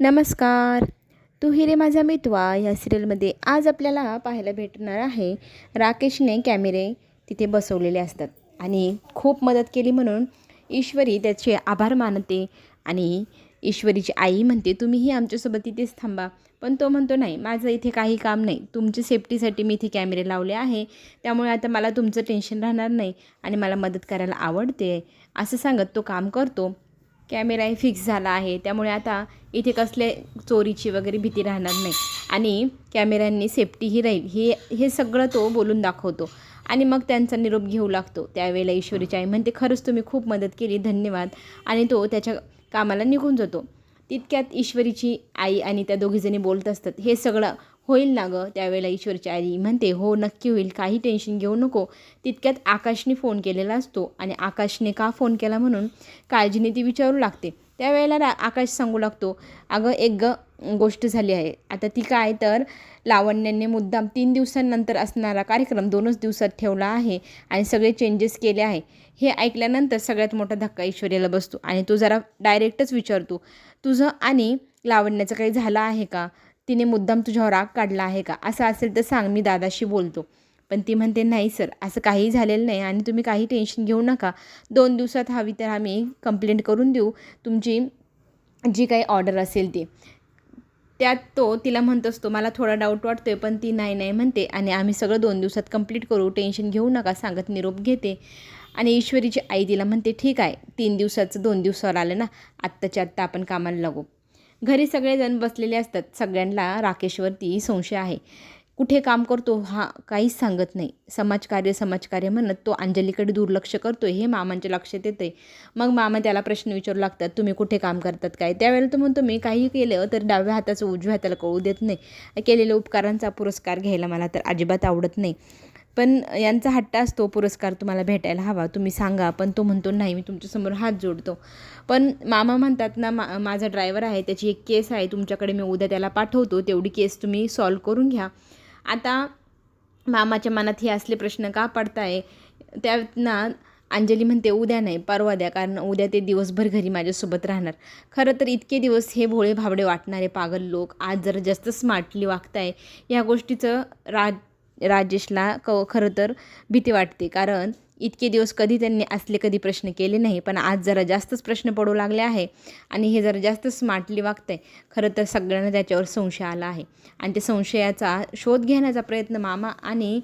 नमस्कार. तू हिरे माझा मितवा या सिरियलमध्ये आज आपल्याला पाहायला भेटणार आहे राकेशने कॅमेरे तिथे बसवलेले असतात आणि खूप मदत केली म्हणून ईश्वरी त्याचे आभार मानते आणि ईश्वरीची आई म्हणते तुम्हीही आमच्यासोबत इथेच थांबा. पण तो म्हणतो नाही माझं इथे काही काम नाही. तुमच्या सेफ्टीसाठी मी इथे कॅमेरे लावले आहे. त्यामुळे आता मला तुमचं टेन्शन राहणार नाही आणि मला मदत करायला आवडते. असं सांगत तो काम करतो. कॅमेराही फिक्स झाला आहे. त्यामुळे आता इथे कसले चोरीची वगैरे भीती राहणार नाही. आणि कॅमेऱ्यांनी सेफ्टीही राहील. हे हे सगळं तो बोलून दाखवतो. आणि मग त्यांचा निरोप घेऊ लागतो. त्यावेळेला ईश्वरीची आई म्हणते खरंच तुम्ही खूप मदत केली. धन्यवाद. आणि तो त्याच्या कामाला निघून जातो. तितक्यात ईश्वरीची आई आणि त्या दोघीजणी बोलत असतात. हे सगळं होईल ना गं? त्यावेळेला ईश्वरची आई म्हणते हो नक्की होईल. काही टेन्शन घेऊ नको. तितक्यात आकाशने फोन केलेला असतो आणि आकाशने का फोन केला म्हणून काळजीने ती विचारू लागते. त्यावेळेला रा आकाश सांगू लागतो अगं एक ग गोष्ट झाली आहे. आता ती काय तर लावण्याने मुद्दाम तीन दिवसांनंतर असणारा कार्यक्रम दोनच दिवसात ठेवला आहे आणि सगळे चेंजेस केले आहे. हे ऐकल्यानंतर सगळ्यात मोठा धक्का ऐश्वर्याला बसतो आणि तो जरा डायरेक्टच विचारतो तुझं आणि लावण्याचं काही झालं आहे का? तिने मुद्दाम तुझ्यावर राग काढला आहे का? असं असेल तर सांग मी दादाशी बोलतो. पण ती म्हणते नाही सर असं काहीही झालेलं नाही आणि तुम्ही काही टेन्शन घेऊ नका. दोन दिवसात हवी तर आम्ही कंप्लेंट करून देऊ. तुमची जी काही ऑर्डर असेल ती. त्यात तो तिला म्हणत असतो मला थोडा डाऊट वाटतो आहे पण ती नाही नाही म्हणते आणि आम्ही सगळं दोन दिवसात कंप्लीट करू. टेन्शन घेऊ नका सांगत निरोप घेते. आणि ईश्वरीची आई तिला म्हणते ठीक आहे तीन दिवसाचं दोन दिवसावर आलं ना आत्ताच्या आत्ता आपण कामाला लागू. घरी सगळेजण बसलेले असतात. सगळ्यांना राकेशवरती संशय आहे. कुठे काम करतो हा काहीच सांगत नाही. समाजकार्य समाजकार्य म्हणत तो अंजलीकडे दुर्लक्ष करतो हे मामांच्या लक्षात येते आहे मग मामा त्याला प्रश्न विचारू लागतात तुम्ही कुठे काम करतात काय? त्यावेळेला तो म्हणतो मी काही केलं तर डाव्या हाताचं उजव्या हाताला कळू देत नाही. केलेल्या उपकारांचा पुरस्कार घ्यायला मला तर अजिबात आवडत नाही. पण यांचा हट्टा असतो पुरस्कार तुम्हाला भेटायला हवा. तुम्ही सांगा पण तो म्हणतो नाही मी तुमच्यासमोर हात जोडतो. पण मामा म्हणतात ना मा माझा ड्रायव्हर आहे त्याची एक केस आहे तुमच्याकडे मी उद्या त्याला पाठवतो तेवढी केस तुम्ही सॉल्व करून घ्या. आता मामाच्या मनात हे असले प्रश्न का पडताय? त्यांना अंजली म्हणते उद्या नाही परवा द्या कारण उद्या ते दिवसभर घरी माझ्यासोबत राहणार. खरं तर इतके दिवस हे भोळे भाबडे वाटणारे पागल लोक आज जरा जास्त स्मार्टली वागताय. या गोष्टीचं राज राजेशला क खरं तर भीती वाटते. कारण इतके दिवस कधी त्यांनी असले कधी प्रश्न केले नाही. पण आज जरा जास्तच प्रश्न पडू लागले आहे. आणि हे जरा जास्त स्मार्टली वागतं आहे खरं तर सगळ्यांना त्याच्यावर संशय आला आहे. आणि त्या संशयाचा शोध घेण्याचा प्रयत्न मामा आणि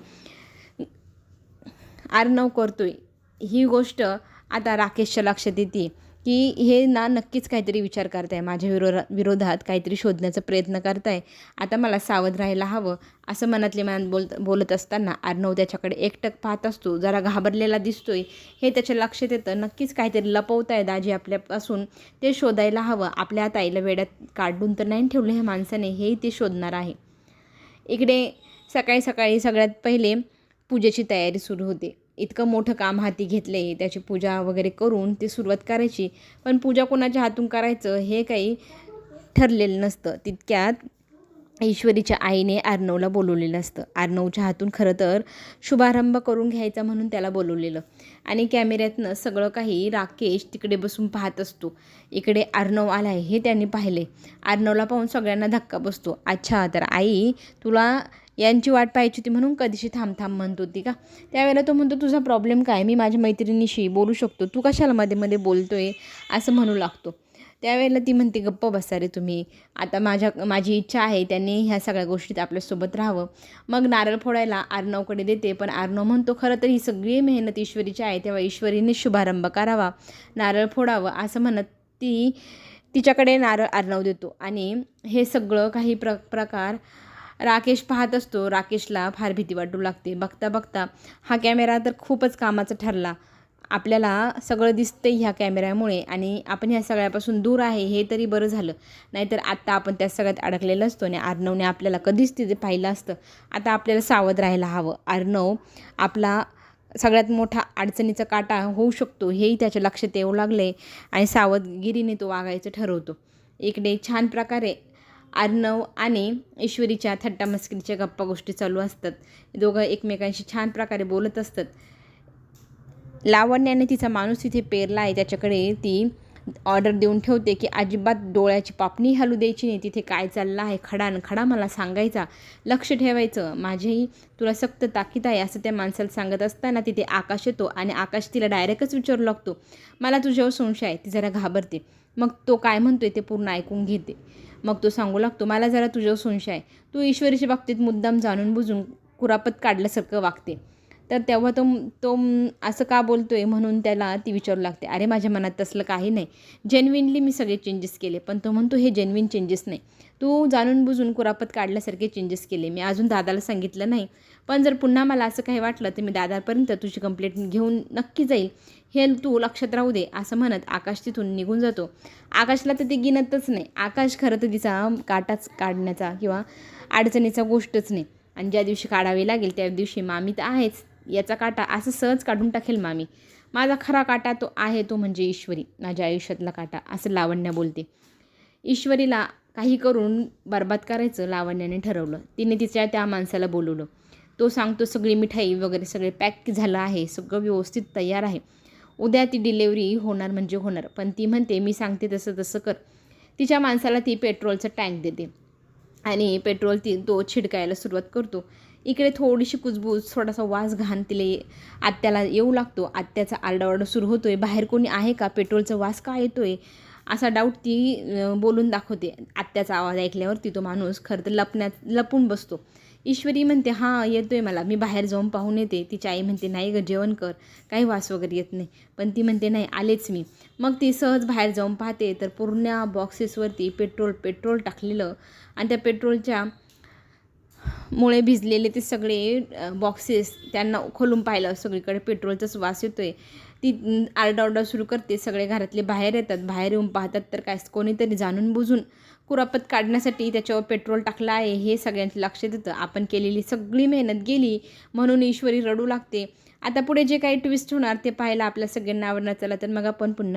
आर्नव करतोय. ही गोष्ट आता राकेशच्या लक्षात येते. की हे ना नक्कीच काहीतरी विचार करताय माझ्या विरोधा विरोधात काहीतरी शोधण्याचा प्रयत्न करताय. आता मला सावध राहायला हवं असं मनातले मनात बोल बोलत असताना अर्णव त्याच्याकडे एकटक पाहत असतो. जरा घाबरलेला दिसतोय हे त्याच्या लक्षात येतं. नक्कीच काहीतरी लपवत आहे दाजी आपल्यापासून. ते शोधायला हवं. आपल्या ताईला वेड्यात काढून तर नाही ठेवलं ह्या माणसाने हेही ते शोधणार आहे. इकडे सकाळी सकाळी सगळ्यात पहिले पूजेची तयारी सुरू होते. इतकं मोठं काम हाती घेतले त्याची पूजा वगैरे करून ती सुरुवात करायची. पण पूजा कोणाच्या हातून करायचं हे काही ठरलेलं नसतं. तितक्यात ईश्वरीच्या आईने आर्नवला बोलवलेलं असतं. आर्नवच्या हातून खरं तर शुभारंभ करून घ्यायचा म्हणून त्याला बोलवलेलं. आणि कॅमेऱ्यातनं सगळं काही राकेश तिकडे बसून पाहत असतो. इकडे आर्नव आला आहे हे त्यांनी पाहिले. आर्नवला पाहून सगळ्यांना धक्का बसतो. अच्छा तर आई तुला यांची वाट पाहायची होती म्हणून कधीशी थांब थांब म्हणत होती का? त्यावेळेला तो म्हणतो तुझा प्रॉब्लेम काय? मी माझ्या मैत्रिणीशी बोलू शकतो. तू कशाला मध्ये मध्ये बोलतो आहे असं म्हणू लागतो. त्यावेळेला ती म्हणते गप्प बसा रे तुम्ही. आता माझ्या माझी इच्छा आहे त्यांनी ह्या सगळ्या गोष्टीत आपल्यासोबत राहावं. मग नारळ फोडायला आर्नवकडे देते पण आर्णव म्हणतो खरं तर ही सगळी मेहनत ईश्वरीची आहे तेव्हा ईश्वरीने शुभारंभ करावा. नारळ फोडावं असं म्हणत ती तिच्याकडे नारळ आर्नव देतो. आणि हे सगळं काही प्र प्रकार राकेश पाहत असतो. राकेशला फार भीती वाटू लागते. बघता बघता हा कॅमेरा तर खूपच कामाचा ठरला. आपल्याला सगळं दिसतंय ह्या कॅमेऱ्यामुळे आणि आपण ह्या सगळ्यापासून दूर आहे हे तरी बरं झालं. नाहीतर आत्ता आपण त्या सगळ्यात अडकलेलं असतो आणि अर्णवने आपल्याला कधीच तिथे पाहिलं असतं. आता आपल्याला सावध राहायला हवं. अर्णव आपला सगळ्यात मोठा अडचणीचा काटा होऊ शकतो हेही त्याच्या लक्षात येऊ लागले आणि सावधगिरीने तो वागायचं ठरवतो. इकडे छान प्रकारे अर्णव आणि ईश्वरीच्या थट्टामस्करीच्या गप्पा गोष्टी चालू असतात. दोघं एकमेकांशी छान प्रकारे बोलत असतात. लावण्याने तिचा माणूस तिथे पेरला आहे. त्याच्याकडे ती ऑर्डर देऊन ठेवते की अजिबात डोळ्याची पापणी हलू द्यायची नाही. तिथे काय चाललं आहे? खडा न खडा मला सांगायचा. लक्ष ठेवायचं. माझीही तुला सक्त ताकीद आहे असं त्या माणसाला सांगत असताना तिथे आकाश येतो आणि आकाश तिला डायरेक्टच विचारू लागतो. मला तुझ्यावर संशय आहे. ती जरा घाबरते. मग तो काय म्हणतोय ते पूर्ण ऐकून घेते. मग तो सांगू लागतो मला जरा तुझ्यावर संशय आहे. तू ईश्वरीच्या बाबतीत मुद्दाम जाणून बुजून कुरापत काढल्यासारखं वागते. तर तेव्हा तो तो असं का बोलतो आहे म्हणून त्याला ती विचारू लागते. अरे माझ्या मनात तसलं काही नाही. जेन्युइनली मी सगळे चेंजेस केले पण तो म्हणतो हे जेन्युइन चेंजेस नाही. तू जाणून बुजून कुरापत काढल्यासारखे चेंजेस केले. मी अजून दादाला सांगितलं नाही. पण जर पुन्हा मला असं काही वाटलं तर मी दादापर्यंत तुझी कंप्लेंट घेऊन नक्की जाईल. हे तू लक्षात राहू दे असं म्हणत आकाश तिथून निघून जातो. आकाशला तर ते गिनतच नाही. आकाश खरं तर तिचा काटाच काढण्याचा किंवा अडचणीचा गोष्टच नाही. आणि ज्या दिवशी काढावी लागेल त्या दिवशी मामी तर आहेच. याचा काटा असं सहज काढून टाकेल मामी. माझा खरा काटा तो आहे तो म्हणजे ईश्वरी. माझ्या आयुष्यातला काटा असं लावण्या बोलते. ईश्वरीला काही करून बरबाद करायचं लावण्याने ठरवलं. तिने तिच्या त्या माणसाला बोलवलं. तो सांगतो सगळी मिठाई वगैरे सगळे पॅक झालं आहे सगळं व्यवस्थित तयार आहे. उद्या ती डिलेवरी होणार म्हणजे होणार. पण ती म्हणते मी सांगते तसं तसं कर. तिच्या माणसाला ती पेट्रोलचं टँक देते. आणि पेट्रोल ती तो छिडकायला सुरुवात करतो. इकडे थोडीशी कुजबूज थोडासा वास घाण तिले आत्याला येऊ लागतो. आत्याचा आरडाओरडा सुरू होतो आहे बाहेर कोणी आहे का? पेट्रोलचा वास का येतो आहे असा डाऊट ती बोलून दाखवते. आत्याचा आवाज ऐकल्यावरती तो माणूस खरं तर लपण्यात लपून बसतो. ईश्वरी म्हणते हां येतो आहे मला. मी बाहेर जाऊन पाहून येते. तिची आई म्हणते नाही गं जेवण कर. काही वास वगैरे येत नाही. पण ती म्हणते नाही आलेच मी. मग ती सहज बाहेर जाऊन पाहते. तर पूर्ण बॉक्सेसवरती पेट्रोल पेट्रोल टाकलेलं. आणि त्या पेट्रोलच्या मुळे भिजलेले ते सगळे बॉक्सेस त्यांना खोलून पाहिलं. सगळीकडे पेट्रोलचाच वास येतो आहे ती आरडाओरडा सुरू करते. सगळे घरातले बाहेर येतात. बाहेर येऊन पाहतात तर काय कोणीतरी जाणून बुजून कुरापत काढण्यासाठी त्याच्यावर पेट्रोल टाकलं आहे. हे सगळ्यांचं लक्षात येतं. आपण केलेली सगळी मेहनत गेली म्हणून ईश्वरी रडू लागते. आता पुढे जे काही ट्विस्ट होणार ते पाहायला आपल्या सगळ्यांना आवडणार. चला तर मग आपण पुन्हा